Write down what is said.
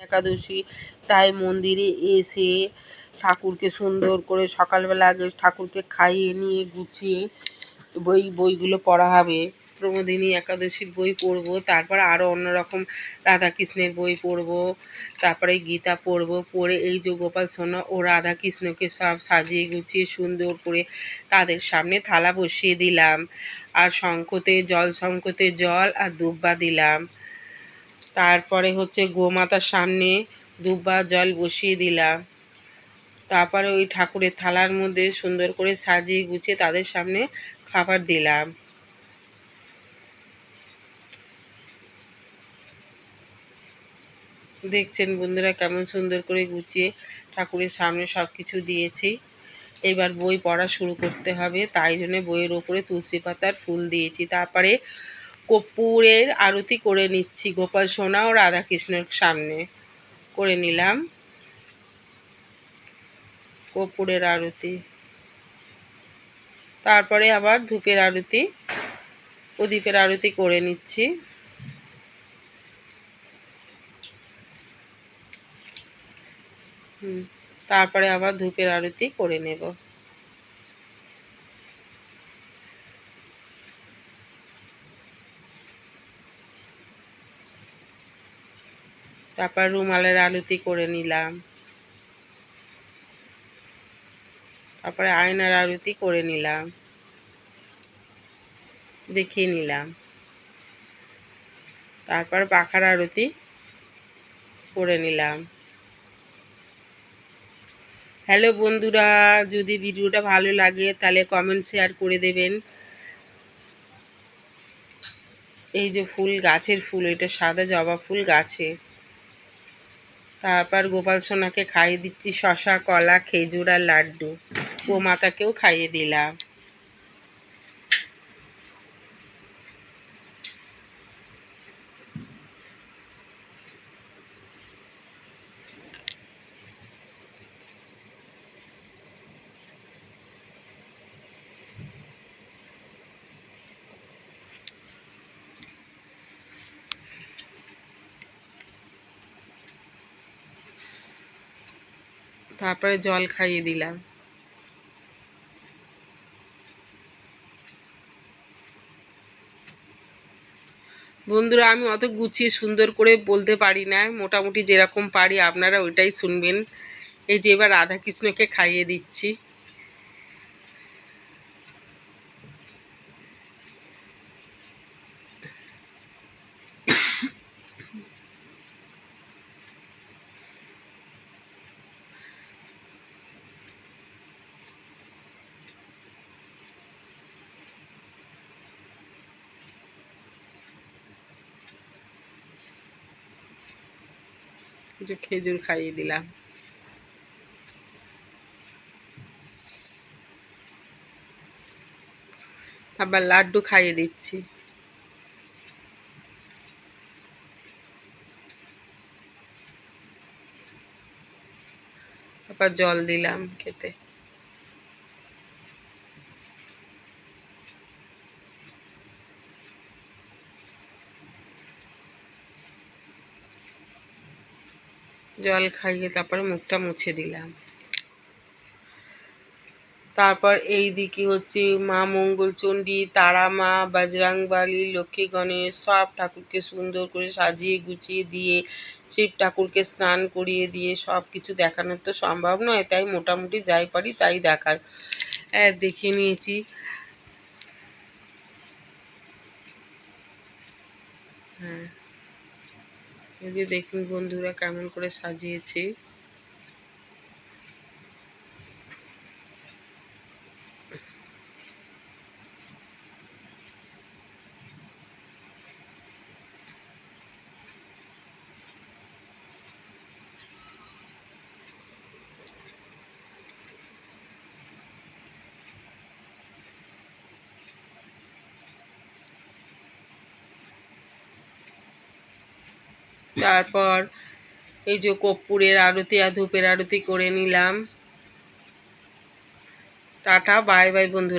একাদশী, তাই মন্দিরে এসে ঠাকুরকে সুন্দর করে সকালবেলা আগে ঠাকুরকে খাইয়ে নিয়ে গুছিয়ে বই, বইগুলো পড়া হবে। প্রমোদিনী একাদশীর বই পড়ব, তারপর আরও অন্যরকম রাধাকৃষ্ণের বই পড়ব, তারপরে গীতা পড়ব, পড়ে এই যে গোপাল সোনা ও রাধাকৃষ্ণকে সব সাজিয়ে গুছিয়ে সুন্দর করে তাদের সামনে থালা বসিয়ে দিলাম। আর শঙ্কতে জল শঙ্কতে জল আর দুব্বা দিলাম। তারপরে হচ্ছে গোমাতার সামনে দুব্বা জল বসিয়ে দিলাম। তারপরে ওই ঠাকুরের থালার মধ্যে সুন্দর করে সাজিয়ে গুছিয়ে তাদের সামনে খাবার দিলাম। দেখছেন বন্ধুরা কেমন সুন্দর করে গুছিয়ে ঠাকুরের সামনে সব কিছু দিয়েছি। এবার বই পড়া শুরু করতে হবে, তাই জন্য বইয়ের ওপরে তুলসী পাতার ফুল দিয়েছি। তারপরে কর্পূরের আরতি করে নিচ্ছি। গোপাল সোনা ও রাধাকৃষ্ণের সামনে করে নিলাম কর্পূরের আরতি। তারপরে আবার ধূপের আরতি প্রদীপের আরতি করে নিচ্ছি। তারপরে আবার ধূপের আরতি করে নেব। তারপর রুমালের আলতি করে নিলাম। তারপরে আয়নার আরতি করে নিলাম। দেখিয়ে নিলাম। তারপর পাখার আরতি করে নিলাম। হ্যালো বন্ধুরা, যদি ভিডিওটা ভালো লাগে তাহলে কমেন্ট শেয়ার করে দেবেন। এই যে ফুল, গাছের ফুল, এটা সাদা জবা ফুল গাছে। তারপর গোপাল সোনাকে খাইয়ে দিচ্ছি শশা কলা খেজুর আর লাড্ডু। গোমাতাকেও মাতাকেও খাইয়ে দিলাম। তারপরে জল খাইয়ে দিলাম। বন্ধুরা, আমি অত গুছিয়ে সুন্দর করে বলতে পারি না, মোটামুটি যেরকম পারি, আপনারা ওইটাই শুনবেন। এই যে এবার রাধাকৃষ্ণকে খাইয়ে দিচ্ছি। একটু খেজুর খাইয়ে দিলাম। আবার লাড্ডু খাইয়ে দিচ্ছি। আবার জল দিলাম খেতে। জল খাইয়ে তারপরে মুখটা মুছে দিলাম। তারপর এই দিকে হচ্ছে মা মঙ্গলচণ্ডী, তারা মা বজরাংবালি লক্ষ্মী গণেশ সব ঠাকুরকে সুন্দর করে সাজিয়ে গুছিয়ে দিয়ে, শিব ঠাকুরকে স্নান করিয়ে দিয়ে সব কিছু দেখানোর তো সম্ভব নয়, তাই মোটামুটি যাই পারি তাই দেখার। হ্যাঁ দেখে নিয়েছি। হ্যাঁ। এই যে দেখুন বন্ধুরা কেমন করে সাজিয়েছি। তারপর এই যে কর্পূরের আরতি আর ধূপের আরতি করে নিলাম। টাটা বাই বাই বন্ধু